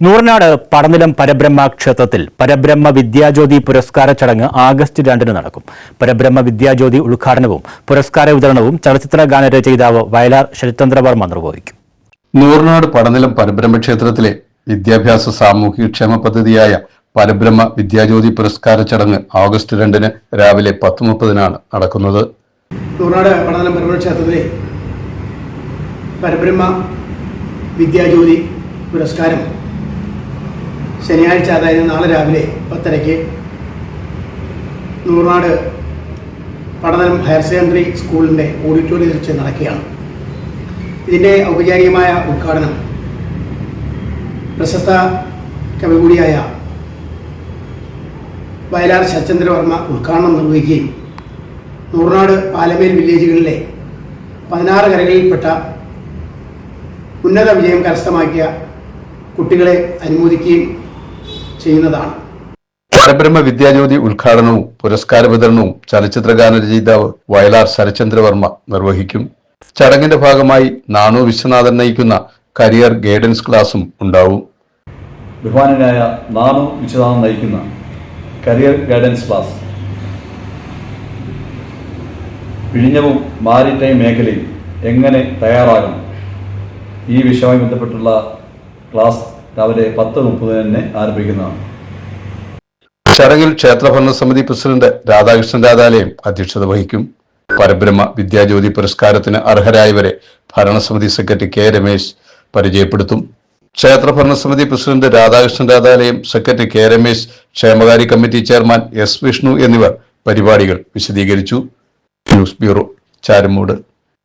നൂറിനാട് പടനിലം പരബ്രഹ്മ ക്ഷേത്രത്തിൽ പരബ്രഹ്മ വിദ്യാജ്യോതി പുരസ്കാര ചടങ്ങ് ആഗസ്റ്റ് രണ്ടിന് നടക്കും. പരബ്രഹ്മ വിദ്യാജ്യോതി ഉദ്ഘാടനവും പുരസ്കാര വിതരണവും ചലച്ചിത്ര ഗാനരചയിതാവ് വയലാർ ശരിചന്ദ്രവർമ്മ നിർവഹിക്കും. നൂറിനാട് പടനിലം പരബ്രഹ്മ ക്ഷേത്രത്തിലെ വിദ്യാഭ്യാസ സാമൂഹിക ക്ഷേമ പദ്ധതിയായ പരബ്രഹ്മ വിദ്യാജ്യോതി പുരസ്കാര ചടങ്ങ് ആഗസ്റ്റ് രണ്ടിന് രാവിലെ പത്ത് മുപ്പതിനാണ് നടക്കുന്നത്. നൂറനാട് പടനിലം പരബ്രഹ്മ ക്ഷേത്രത്തിലെ പരബ്രഹ്മ വിദ്യാജ്യോതി പുരസ്കാരം ശനിയാഴ്ച അതായത് നാളെ രാവിലെ പത്തരയ്ക്ക് നൂറാട് പഠനം ഹയർ സെക്കൻഡറി സ്കൂളിന്റെ ഓഡിറ്റോറിയത്തിൽ വെച്ച് നടക്കുകയാണ്. ഇതിന്റെ ഔപചാരികമായ ഉദ്ഘാടനം പ്രശസ്ത കവി കൂടിയായ വയലാർ ശരചന്ദ്രവർമ്മ ഉദ്ഘാടനം നിർവഹിക്കുകയും നൂറിനാട് പാലമേൽ വില്ലേജുകളിലെ പതിനാറ് കരകളിൽപ്പെട്ട ഉന്നത വിജയം കരസ്ഥമാക്കിയ കുട്ടികളെ അനുമോദിക്കുകയും ചെയ്യുന്നതാണ്. പരബ്രഹ്മ വിദ്യാജ്യോതി ഉദ്ഘാടനവും പുരസ്കാര വിതരണവും ചലച്ചിത്ര ഗാനരചയിതാവ് വയലാർ ശരചന്ദ്രവർമ്മ നിർവഹിക്കും. ചടങ്ങിന്റെ ഭാഗമായി നാണു വിശ്വനാഥൻ നയിക്കുന്ന കരിയർ ഗൈഡൻസ് ക്ലാസും ഉണ്ടാവും. ബഹുമാനായ നാണു വിശ്വനാഥൻ നയിക്കുന്ന കരിയർ ഗൈഡൻസ് ക്ലാസ്. വിഴിഞ്ഞവും മാരിടൈം മേഖലയും എങ്ങനെ തയ്യാറാകണം? ഈ വിഷയവുമായി ബന്ധപ്പെട്ടുള്ള ക്ലാസ് രാവിലെ പത്ത് മുപ്പതിന് തന്നെ ആരംഭിക്കുന്നതാണ്. ചടങ്ങിൽ ക്ഷേത്ര ഭരണസമിതി പ്രസിഡന്റ് രാധാകൃഷ്ണൻ രാധാലയം അധ്യക്ഷത വഹിക്കും. പരബ്രഹ്മ വിദ്യാജ്യോതി പുരസ്കാരത്തിന് അർഹരായവരെ ഭരണസമിതി സെക്രട്ടറി കെ രമേശ് പരിചയപ്പെടുത്തും. ക്ഷേത്ര ഭരണസമിതി president Radhakrishnan Radhalayam secretary K Ramesh ക്ഷേമകാര്യ കമ്മിറ്റി ചെയർമാൻ എസ് വിഷ്ണു എന്നിവർ പരിപാടികൾ വിശദീകരിച്ചു. News bureau Charumood.